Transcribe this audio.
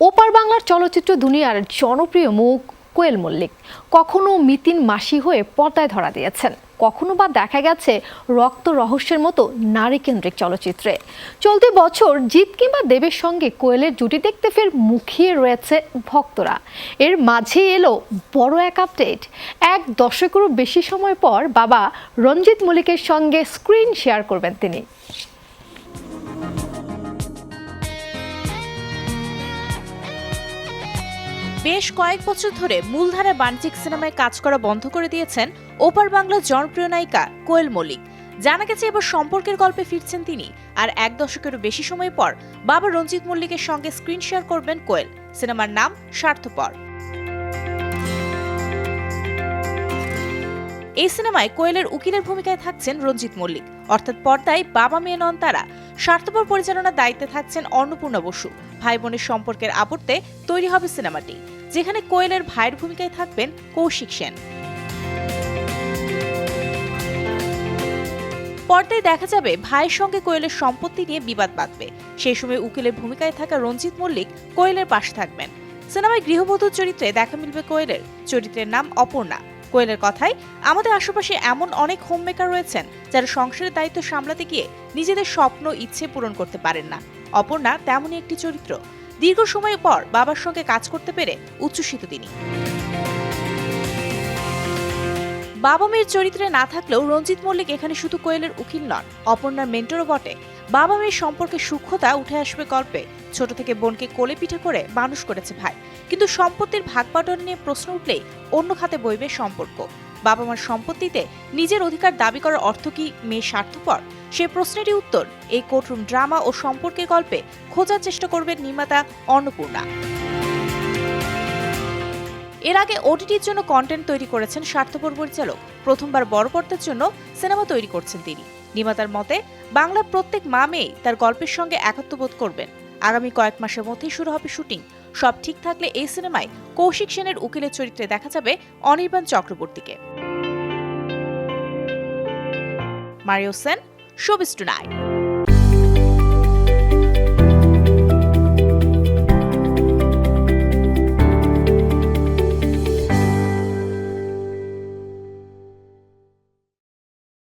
ওপার বাংলার চলচ্চিত্র দুনিয়ার জনপ্রিয় মুখ কোয়েল মল্লিক। কখনো মিতিন মাসি হয়ে পর্দায় ধরা দিয়েছেন। কখনো বা দেখা গেছে রক্ত রহস্যের মতো নারী কেন্দ্রিক চলচ্চিত্রে। চলতি বছর জিৎ কিংবা দেবের সঙ্গে কোয়েলের জুটি দেখতে ফের মুখিয়ে রয়েছে ভক্তরা। এর মাঝে এলো বড় এক আপডেট। এক দশকেরও বেশি সময় পর বাবা রঞ্জিত মল্লিকের সঙ্গে স্ক্রিন শেয়ার করবেন তিনি। বেশ কয়েক বছর ধরে মূলধারার বাণিজ্যিক সিনেমায় কাজ করা বন্ধ করে দিয়েছেন ওপার বাংলার জনপ্রিয় নায়িকা কোয়েল মল্লিক। জানা গেছে এবার সম্পর্কের গল্পে ফিরছেন তিনি, আর এক দশকেরও বেশি সময় পর বাবা রঞ্জিত মল্লিকের সঙ্গে স্ক্রিন শেয়ার করবেন কোয়েল। সিনেমার নাম স্বার্থপর। এই সিনেমায় কোয়েলের উকিলের ভূমিকায় থাকছেন রঞ্জিত মল্লিক। অর্থাৎ পর্দায় বাবা মেয়ে নন তারা স্বার্থপর পরিচালনার দায়িত্বে থাকছেন অন্নপূর্ণা বসু। ভাই বোনের সম্পর্কের আবর্তে তৈরি হবে সিনেমাটি, যেখানে কোয়েলের ভাইয়ের ভূমিকায় থাকবেন কৌশিক সেন। পর্দায় দেখা যাবে ভাইয়ের সঙ্গে কোয়েলের সম্পত্তি নিয়ে বিবাদ বাঁধবে। সেই সময় উকিলের ভূমিকায় থাকা রঞ্জিত মল্লিক কোয়েলের পাশে থাকবেন। সিনেমায় গৃহবধূর চরিত্রে দেখা মিলবে কোয়েলের। চরিত্রের নাম অপর্ণা। কোয়েলের কথায়, আমাদের আশেপাশে এমন অনেক হোমমেকার রয়েছেন যারা সংসারের দায়িত্ব সামলাতে গিয়ে নিজেদের স্বপ্ন, ইচ্ছে পূরণ করতে পারেন না। অপর্ণা তেমনই একটি চরিত্র। দীর্ঘ সময় পর বাবার সঙ্গে কাজ করতে পেরে উচ্ছ্বসিত তিনি। বাবা মেয়ের চরিত্রে না থাকলেও রঞ্জিত মল্লিক এখানে শুধু কোয়েলের উকিল নন, অপর্ণার মেন্টরও বটে। বাবা মেয়ের সম্পর্কে সূক্ষ্মতা উঠে আসবে গল্পে। ছোট থেকে বোনকে কোলে পিঠে করে মানুষ করেছে ভাই। কিন্তু সম্পত্তির ভাগ বাটোয়ারা নিয়ে প্রশ্ন উঠলেই অন্য খাতে বইবে সম্পর্ক। বাবা মার সম্পত্তিতে নিজের অধিকার দাবি করার অর্থ কি মেয়ে স্বার্থপর? সে প্রশ্নেরই উত্তর, এই কোর্টরুম ড্রামা ও সম্পর্কের গল্পে খোঁজার চেষ্টা করবেন নির্মাতা অন্নপূর্ণা। এর আগে ওটিটির জন্য কন্টেন্ট তৈরি করেছেন স্বার্থপর পরিচালক। প্রথমবার বড় পর্দার জন্য সিনেমা তৈরি করছেন তিনি। নির্মাতার মতে, বাংলার প্রত্যেক মা মেয়ে তার গল্পের সঙ্গে একাত্মবোধ করবেন। আগামী কয়েক মাসের মধ্যেই শুরু হবে শুটিং। সব ঠিক থাকলে এই সিনেমায় কৌশিক সেনের উকিলের চরিত্রে দেখা যাবে অনির্বাণ চক্রবর্তীকে। মারিও সেন শোবিস টুনাইট।